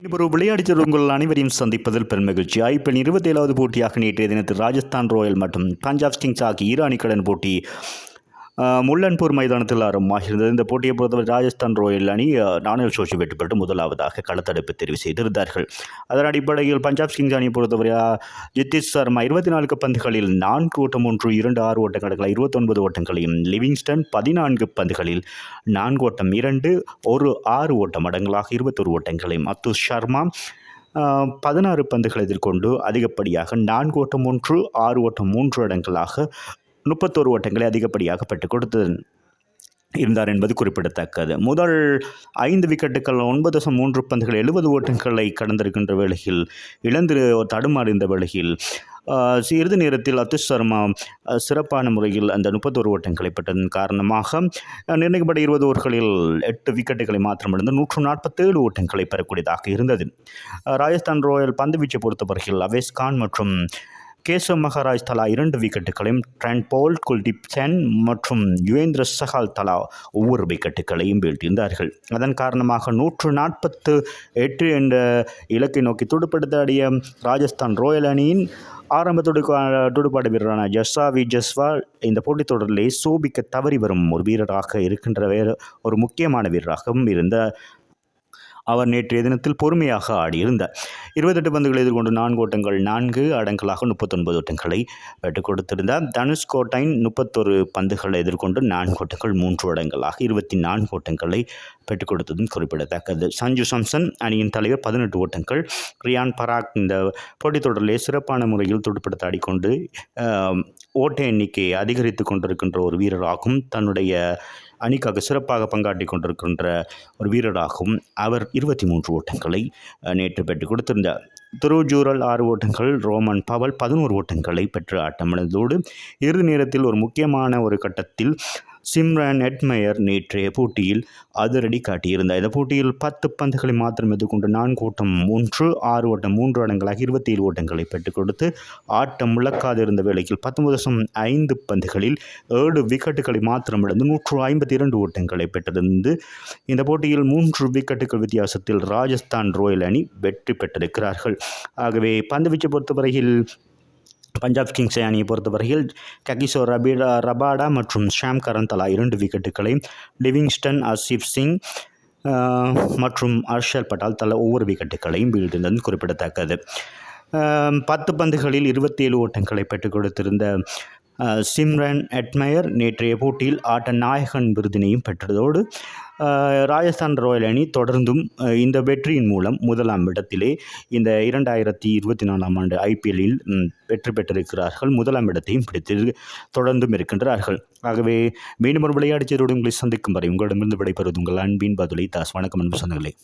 ஒரு விளையாடி உங்கள் அனைவரையும் சந்திப்பதில் பெருமகிழ்ச்சி ஐபிஎல் இருபத்தி ஏழாவது போட்டியாக நேற்றைய தினத்தில் ராஜஸ்தான் ராயல் மற்றும் பஞ்சாப் கிங்ஸ் ஆகிய இரு அணிக்கடன் போட்டி முல்லன்பூர் மைதானத்தில் ஆரம்பமாகிறது. இந்த போட்டியை பொறுத்தவரை ராஜஸ்தான் ராயல் அணி அஹ், சோஷி வெற்றி பெற்று முதலாவதாக களத்தடுப்பு தெரிவு செய்திருந்தார்கள். அதன் அடிப்படையில் பஞ்சாப் கிங்ஸ் அணியை பொறுத்தவரை அஹ், ஜித்திஷ் சர்மா இருபத்தி நான்கு பந்துகளில் நான்கு ஓட்டம் ஒன்று இரண்டு ஆறு ஓட்டங்கள் இருபத்தொன்பது ஓட்டங்களையும் லிவிங்ஸ்டன் பதினான்கு பந்துகளில் நான்கு ஓட்டம் இரண்டு ஒரு ஆறு ஓட்டம் அடங்கலாக இருபத்தொரு ஓட்டங்களையும் அத்துஷ் சர்மா பதினாறு பந்துகளை எதிர்கொண்டு அதிகப்படியாக நான்கு ஓட்டம் ஒன்று ஆறு ஓட்டம் மூன்று இடங்களாக முப்பத்தோரு ஓட்டங்களை அதிகப்படியாக பெற்றுக் கொடுத்தது இருந்தார் என்பது குறிப்பிடத்தக்கது. முதல் ஐந்து விக்கெட்டுகள் ஒன்பது தசம் மூன்று பந்துகள் எழுபது ஓட்டங்களை கடந்திருக்கின்ற வேளையில் இழந்து தடுமாறிந்த வேளையில் சிறிது நேரத்தில் அத்துஷ் சர்மா சிறப்பான முறையில் அந்த முப்பத்தோரு ஓட்டங்களை பெற்றதன் காரணமாக நிர்ணயிக்கப்பட்ட இருபது ஓவர்களில் எட்டு விக்கெட்டுகளை மாத்திரமடைந்து நூற்று நாற்பத்தேழு ஓட்டங்களை பெறக்கூடியதாக இருந்தது. ராஜஸ்தான் ராயல் பந்துவீச்சை பொறுத்தவரையில் அவேஸ் கான் மற்றும் கேசவ் மகாராஜ் தலா இரண்டு விக்கெட்டுகளையும் ட்ரெண்ட் போல் குல்தீப் சென் மற்றும் யுவேந்திர சஹால் தலா ஒவ்வொரு விக்கெட்டுகளையும் வீழ்த்தியிருந்தார்கள். அதன் காரணமாக நூற்று நாற்பத்து எட்டு என்ற இலக்கை நோக்கி துடுப்படுத்தாடிய ராஜஸ்தான் ராயல் அணியின் ஆரம்ப துடுக்க துடுப்பாடு வீரரான ஜஸ்ஸாவி ஜஸ்வால் இந்த போட்டித் தொடரிலே சோபிக்க தவறி வரும் ஒரு வீரராக இருக்கின்ற வேறு ஒரு முக்கியமான வீரராகவும் இருந்த அவர் நேற்றைய தினத்தில் பொறுமையாக ஆடியிருந்தார். இருபத்தெட்டு பந்துகளை எதிர்கொண்டு நான்கு ஓட்டங்கள் நான்கு அடங்கலாக முப்பத்தொன்பது ஓட்டங்களை வெட்டுக் கொடுத்திருந்தார். தனுஷ் கோட்டைன் முப்பத்தொரு பந்துகளை எதிர்கொண்டு நான்கு ஓட்டங்கள் மூன்று அடங்கலாக இருபத்தி நான்கு ஓட்டங்களை பெற்றுக் கொடுத்ததும் குறிப்பிடத்தக்கது. சஞ்சு சாம்சன் அணியின் தலைவர் பதினெட்டு ஓட்டங்கள். ரியான் பராக் இந்த போட்டித் தொடரிலே சிறப்பான முறையில் துடுப்படுத்த ஆடிக்கொண்டு ஓட்ட எண்ணிக்கையை அதிகரித்து கொண்டிருக்கின்ற ஒரு வீரராகும் தன்னுடைய அணிக்காக சிறப்பாக பங்காற்றி கொண்டிருக்கின்ற ஒரு வீரராகவும் அவர் இருபத்தி மூன்று ஓட்டங்களை நேற்று பெற்றுக் கொடுத்திருந்தார். துருஜூரல் ஆறு ஓட்டங்கள் ரோமன் பவல் பதினோரு ஓட்டங்களை பெற்று ஆட்டமிழந்ததோடு இறுதி நேரத்தில் ஒரு முக்கியமான ஒரு கட்டத்தில் சிம்ரன் எட்மயர் நேற்றைய போட்டியில் அதிரடி காட்டியிருந்தார். இந்த போட்டியில் பத்து பந்துகளை மாத்திரம் எதிர்கொண்டு நான்கு ஓட்டம் மூன்று ஆறு ஓட்டம் மூன்று இடங்களாக இருபத்தி ஏழு ஓட்டங்களை பெற்றுக் கொடுத்து ஆட்டம் முழக்காதிருந்த வேளையில் பத்தொன்பது தசம் ஐந்து பந்துகளில் ஏழு விக்கெட்டுகளை மாத்திரம் இழந்து நூற்று ஐம்பத்தி இரண்டு ஓட்டங்களை பெற்றிருந்து இந்த போட்டியில் மூன்று விக்கெட்டுகள் வித்தியாசத்தில் ராஜஸ்தான் ராயல் அணி வெற்றி பெற்றிருக்கிறார்கள். ஆகவே பந்துவீச்சை பொறுத்தவரையில் பஞ்சாப் கிங்ஸ் அணியை பொறுத்தவரையில் ககிசோ ரபிடா ரபாடா மற்றும் ஷாம் கரன் தலா இரண்டு விக்கெட்டுகளையும் லிவிங்ஸ்டன் அசிப் சிங் மற்றும் ஹர்ஷல் பட்டால் தலா ஒவ்வொரு விக்கெட்டுகளையும் வீழ்த்திருந்தது குறிப்பிடத்தக்கது. பத்து பந்துகளில் இருபத்தி ஏழு ஓட்டங்களை பெற்றுக் கொடுத்திருந்த சிம்ரன் அட்மயர் நேற்றைய போட்டியில் ஆட்ட நாயகன் விருதினையும் பெற்றதோடு ராஜஸ்தான் ராயல் அணி தொடர்ந்தும் இந்த வெற்றியின் மூலம் முதலாம் இடத்திலே இந்த இரண்டாயிரத்தி இருபத்தி நாலாம் ஆண்டு ஐபிஎல்லில் வெற்றி பெற்றிருக்கிறார்கள். முதலாம் இடத்தையும் பிடித்து தொடர்ந்தும் இருக்கின்றார்கள். ஆகவே மீண்டும் ஒரு விளையாட்டு உங்களை சந்திக்கும் வரை உங்களிடமிருந்து விடைபெறுவது உங்கள் அன்பின் பதிலை தாஸ். வணக்கம் அன்பு சொந்தங்களே.